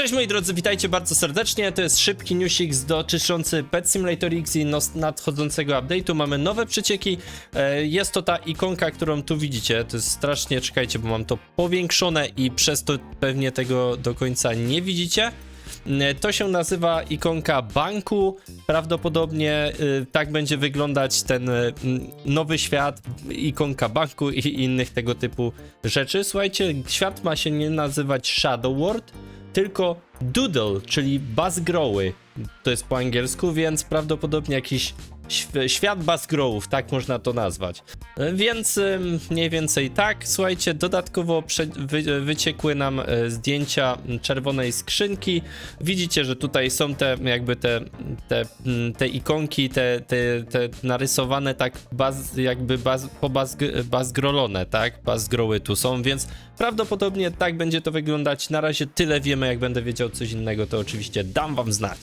Cześć moi drodzy, witajcie bardzo serdecznie. To jest szybki newsik dotyczący Pet Simulator X i nadchodzącego update'u. Mamy nowe przecieki. E, Jest to ta ikonka, którą tu widzicie. To jest strasznie, czekajcie, bo mam to powiększone i przez to pewnie tego do końca nie widzicie. E, To się nazywa ikonka banku. Prawdopodobnie y, tak będzie wyglądać ten nowy świat, ikonka banku i innych tego typu rzeczy. Słuchajcie, świat ma się nie nazywać Shadow World, tylko Doodle, czyli Buzzgrowy. To jest po angielsku, więc prawdopodobnie jakiś św- świat Buzzgrowów, tak można to nazwać. Więc mniej więcej tak. Słuchajcie, dodatkowo wy- wyciekły nam e, zdjęcia czerwonej skrzynki. Widzicie, że tutaj są te jakby te, te, mm, te ikonki, te, te, te narysowane tak baz, jakby baz, po bazgrolone, tak? Bazgroły tu są, więc prawdopodobnie tak będzie to wyglądać. Na razie tyle wiemy, jak będę wiedział coś innego, to oczywiście dam wam znać.